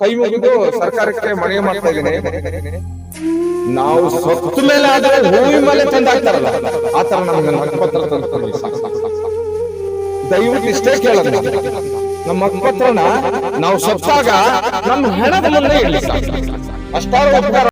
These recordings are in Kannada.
ಕೈ ಮುಗಿದು ಸರ್ಕಾರಕ್ಕೆ ಮನವಿ ಮಾಡ್ತಾ ಇದ್ದೀನಿ ನಾವು ಸತ್ತ ಮೇಲೆ ಆದರೆ ಹೂವಿನ ಮೇಲೆ ತಂದಾಗ್ತಾರಲ್ಲ ಆತರ ಆ ತರ ನಮ್ಗೆ ಹಕ್ಕುಪತ್ರ ತಂದ್ಕೊಂಡು. ದಯವಿಟ್ಟು ಇಷ್ಟೇ ಕೇಳೋದು. ನಮ್ಮ ಹಕ್ಕುಪತ್ರನ ನಾವು ಸತ್ತಾಗ ನಮ್ಮ ಹೆಣದ ಮುಂದೆ ಸಾಕು. ಅಷ್ಟಾರು ಉಪಕಾರ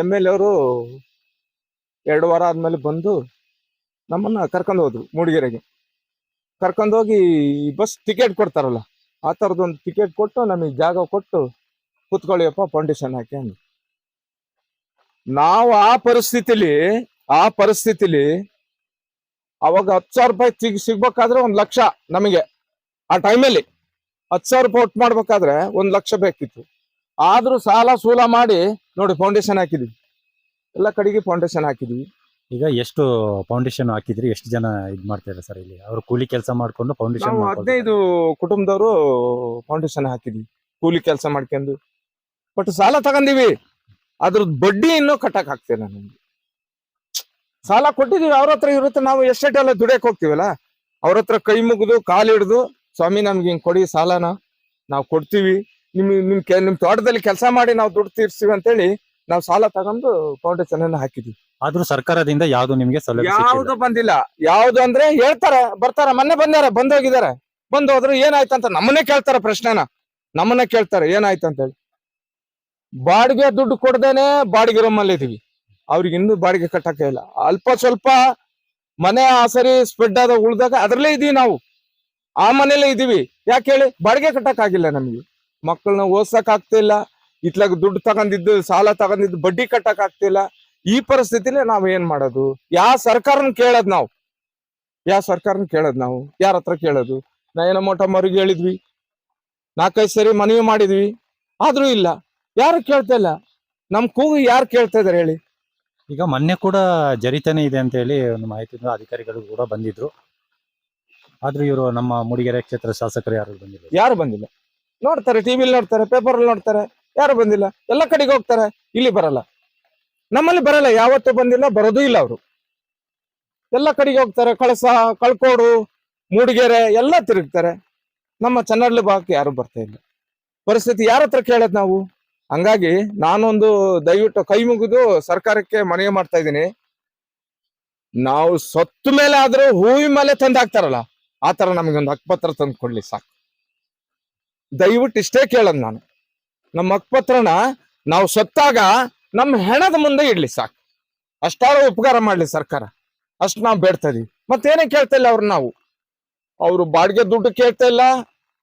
ಎಂ ಎಲ್ ಅವರು ಎರಡು ವಾರ ಆದ್ಮೇಲೆ ಬಂದು ನಮ್ಮನ್ನ ಕರ್ಕೊಂಡು ಹೋದ್ರು ಮೂಡಿಗೆರೆಗೆ. ಕರ್ಕೊಂಡೋಗಿ ಬಸ್ ಟಿಕೆಟ್ ಕೊಡ್ತಾರಲ್ಲ, ಆ ಥರದ್ದೊಂದು ಟಿಕೆಟ್ ಕೊಟ್ಟು ನಮಗೆ ಜಾಗ ಕೊಟ್ಟು ಕುತ್ಕೊಳ್ಳಿಯಪ್ಪ ಫೌಂಡೇಶನ್ ಹಾಕಿ ಅಂದ್ರು. ನಾವು ಆ ಪರಿಸ್ಥಿತಿಲಿ ಆ ಪರಿಸ್ಥಿತಿಲಿ ಅವಾಗ ಹತ್ತು ಸಾವಿರ ರೂಪಾಯಿ ಸಿಗ್, ಸಿಗ್ಬೇಕಾದ್ರೆ ಒಂದ್ ಲಕ್ಷ ನಮಗೆ. ಆ ಟೈಮಲ್ಲಿ ಹತ್ತು ಸಾವಿರ ರೂಪಾಯಿ ಒಟ್ಟು ಮಾಡ್ಬೇಕಾದ್ರೆ ಒಂದ್ ಲಕ್ಷ ಬೇಕಿತ್ತು. ಆದ್ರೂ ಸಾಲ ಸೂಲ ಮಾಡಿ ನೋಡಿ ಫೌಂಡೇಶನ್ ಹಾಕಿದ್ವಿ. ಎಲ್ಲ ಕಡೆಗೆ ಫೌಂಡೇಶನ್ ಹಾಕಿದ್ವಿ. ಈಗ ಎಷ್ಟು ಫೌಂಡೇಶನ್ ಹಾಕಿದ್ರಿ? ಎಷ್ಟು ಜನ ಇದ್ ಮಾಡ್ತಾರೆ ಸರ್ ಇಲ್ಲಿ? ಅವರು ಕೂಲಿ ಕೆಲಸ ಮಾಡ್ಕೊಂಡು ಫೌಂಡೇಶನ್ ನಾವು ಹದಿನೈದು ಕುಟುಂಬದವರು ಫೌಂಡೇಶನ್ ಹಾಕಿದ್ವಿ. ಕೂಲಿ ಕೆಲಸ ಮಾಡ್ಕೊಂಡು. ಬಟ್ ಸಾಲ ತಗೊಂಡಿವಿ. ಅದ್ರ ಬಡ್ಡಿ ಇನ್ನೂ ಕಟ್ಟಕ್ ಆಗ್ತಿಲ್ಲ ನಮ್ಗೆ. ಸಾಲ ಕೊಟ್ಟಿದೀವಿ. ಅವ್ರ ಹತ್ರ ಇವ್ರ ಹತ್ರ ನಾವು ಎಸ್ಟೇಟ್ ಎಲ್ಲ ದುಡಿಯಕ್ ಹೋಗ್ತಿವಲ್ಲ? ಅವ್ರ ಹತ್ರ ಕೈ ಮುಗಿದು ಕಾಲು ಹಿಡಿದು ಸ್ವಾಮಿ ನಮ್ಗೆ ಹಿಂಗ್ ಕೊಡಿ ಸಾಲನ. ನಾವು ಕೊಡ್ತೀವಿ. ನಿಮ್ ನಿಮ್ ಕೆ- ನಿಮ್ ತೋಟದಲ್ಲಿ ಕೆಲಸ ಮಾಡಿ ನಾವು ದುಡ್ಡು ಅಂತ ಅಂತೇಳಿ ನಾವು ಸಾಲ ತಗೊಂಡು ಫೌಂಡೇಶನ್ ಅನ್ನ ಹಾಕಿದ್ವಿ. ಆದ್ರೂ ಸರ್ಕಾರದಿಂದ ಯಾವ್ದು ನಿಮ್ಗೆ ಸೌಲಭ್ಯ ಯಾವ್ದು ಬಂದಿಲ್ಲ. ಯಾವ್ದು ಅಂದ್ರೆ ಹೇಳ್ತಾರೆ ಬರ್ತಾರ ಮೊನ್ನೆ ಬಂದಾರ ಬಂದೋಗಿದಾರೆ ಬಂದ್ ಹೋದ್ರು ಏನಾಯ್ತಂತ ನಮ್ಮನ್ನೇ ಕೇಳ್ತಾರ ಪ್ರಶ್ನೆನ. ನಮ್ಮನ್ನ ಕೇಳ್ತಾರೆ ಏನಾಯ್ತು ಅಂತ ಹೇಳಿ ಬಾಡಿಗೆ ದುಡ್ಡು ಕೊಡ್ದೇನೆ ಬಾಡಿಗೆ ರೂಮಲ್ಲಿ ಇದೀವಿ. ಅವ್ರಿಗೆ ಇನ್ನೂ ಬಾಡಿಗೆ ಕಟ್ಟಕ್ಕೆ ಇಲ್ಲ. ಅಲ್ಪ ಸ್ವಲ್ಪ ಮನೆ ಆಸರಿ ಸ್ಪ್ರೆಡ್ ಆದ ಉಳ್ದಾಗ ಅದ್ರಲ್ಲೇ ಇದೀವಿ ನಾವು. ಆ ಮನೇಲೆ ಇದೀವಿ. ಯಾಕೆ ಹೇಳಿ? ಬಾಡಿಗೆ ಕಟ್ಟಕ್ಕಾಗಿಲ್ಲ ನಮ್ಗೆ. ಮಕ್ಕಳನ್ನ ಓದ್ಸಕ್ ಆಗ್ತಿಲ್ಲ ಇತ್ಲಾಗ ದುಡ್ಡು ತಗೊಂಡಿದ್ದು ಸಾಲ ತಗೊಂಡಿದ್ದು ಬಡ್ಡಿ ಕಟ್ಟಕ್ ಆಗ್ತಿಲ್ಲ ಈ ಪರಿಸ್ಥಿತಿಲಿ ನಾವ್ ಏನ್ ಮಾಡೋದು? ಯಾವ ಸರ್ಕಾರನ ಕೇಳದ್ ನಾವು? ಯಾವ ಸರ್ಕಾರನ ಕೇಳದ್ ನಾವು? ಯಾರ ಹತ್ರ ಕೇಳೋದು? ನಯನ ಮೋಟ ಮರಿಗೆ ಹೇಳಿದ್ವಿ. ನಾಲ್ಕೈದು ಸರಿ ಮನವಿ ಮಾಡಿದ್ವಿ. ಆದ್ರೂ ಇಲ್ಲ. ಯಾರು ಕೇಳ್ತಾ ಇಲ್ಲ? ನಮ್ ಕೂಗು ಯಾರು ಕೇಳ್ತಾ ಇದಾರೆ ಹೇಳಿ? ಈಗ ಮೊನ್ನೆ ಕೂಡ ಜರಿತಾನೆ ಇದೆ ಅಂತ ಹೇಳಿ ಒಂದು ಮಾಹಿತಿ ಅಧಿಕಾರಿಗಳು ಕೂಡ ಬಂದಿದ್ರು. ಆದ್ರೂ ಇವರು ನಮ್ಮ ಮೂಡಿಗೆರೆ ಕ್ಷೇತ್ರ ಶಾಸಕರು ಯಾರು ಬಂದಿಲ್ಲ? ಯಾರು ಬಂದಿಲ್ಲ? ನೋಡ್ತಾರೆ ಟಿವಿಲಿ ನೋಡ್ತಾರೆ ಪೇಪರ್ ನೋಡ್ತಾರೆ, ಯಾರು ಬಂದಿಲ್ಲ, ಎಲ್ಲ ಕಡೆಗೆ ಹೋಗ್ತಾರೆ, ಇಲ್ಲಿ ಬರಲ್ಲ. ನಮ್ಮಲ್ಲಿ ಬರಲ್ಲ, ಯಾವತ್ತೂ ಬಂದಿಲ್ಲ, ಬರೋದು ಇಲ್ಲ ಅವರು. ಎಲ್ಲ ಕಡೆಗೆ ಹೋಗ್ತಾರೆ, ಕಳಸ, ಕಳ್ಕೋಡು, ಮೂಡಿಗೆರೆ, ಎಲ್ಲ ತಿರುಗ್ತಾರೆ. ನಮ್ಮ ಚನ್ನಡ್ಲಿ ಭಾಗಕ್ಕೆ ಯಾರು ಬರ್ತಾ ಇಲ್ಲ. ಪರಿಸ್ಥಿತಿ ಯಾರ ಹತ್ರ ಕೇಳೋದು ನಾವು? ಹಂಗಾಗಿ ನಾನೊಂದು ದಯವಿಟ್ಟು ಕೈ ಮುಗಿದು ಸರ್ಕಾರಕ್ಕೆ ಮನವಿ ಮಾಡ್ತಾ ಇದ್ದೀನಿ. ನಾವು ಸತ್ತು ಮೇಲೆ ಆದ್ರೂ ಹೂವಿನ ಮೇಲೆ ತಂದಾಕ್ತಾರಲ್ಲ, ಆ ತರ ನಮಗೊಂದು ಹಕ್ಪತ್ರ ತಂದು ಕೊಡ್ಲಿ ಸಾಕು. ದಯವಿಟ್ಟು ಇಷ್ಟೇ ಕೇಳೋದು ನಾನು. ನಮ್ಮ ಅಕ್ಪತ್ರನ ನಾವು ಸತ್ತಾಗ ನಮ್ಮ ಹೆಣದ ಮುಂದೆ ಇಡ್ಲಿ ಸಾಕು. ಅಷ್ಟಾರು ಉಪಕಾರ ಮಾಡ್ಲಿ ಸರ್ಕಾರ. ಅಷ್ಟು ನಾವು ಬೇಡ್ತಾ ಇದೀವಿ. ಮತ್ತೇನೇ ಕೇಳ್ತಾ ಇಲ್ಲ ಅವ್ರು ನಾವು. ಅವರು ಬಾಡಿಗೆ ದುಡ್ಡು ಕೇಳ್ತಾ ಇಲ್ಲ.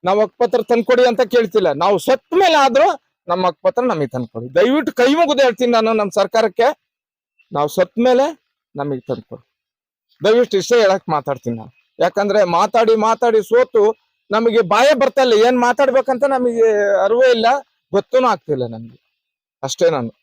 ನಾವು ಅಕ್ಪತ್ರ ತಂದ್ಕೊಡಿ ಅಂತ ಕೇಳ್ತಿಲ್ಲ. ನಾವು ಸತ್ತ ಮೇಲೆ ಆದ್ರೂ ನಮ್ಮ ಅಕ್ಪತ್ರ ನಮಗೆ ತಂದ್ಕೊಡಿ. ದಯವಿಟ್ಟು ಕೈ ಮುಗಿದು ಹೇಳ್ತೀನಿ ನಾನು ನಮ್ಮ ಸರ್ಕಾರಕ್ಕೆ. ನಾವು ಸತ್ತ ಮೇಲೆ ನಮಗೆ ತಂದ್ಕೊಡಿ. ದಯವಿಟ್ಟು ಇಷ್ಟೇ ಹೇಳಕ್ ಮಾತಾಡ್ತೀನಿ ನಾನು. ಯಾಕಂದ್ರೆ ಮಾತಾಡಿ ಮಾತಾಡಿ ಸೋತು ನಮಗೆ ಬಾಯ ಬರ್ತಾ ಇಲ್ಲ. ಏನ್ ಮಾತಾಡ್ಬೇಕಂತ ನಮಗೆ ಅರಿವೇ ಇಲ್ಲ. ಗೊತ್ತೂ ಆಗ್ತಿಲ್ಲ ನಮ್ಗೆ. ಅಷ್ಟೇ ನಾನು.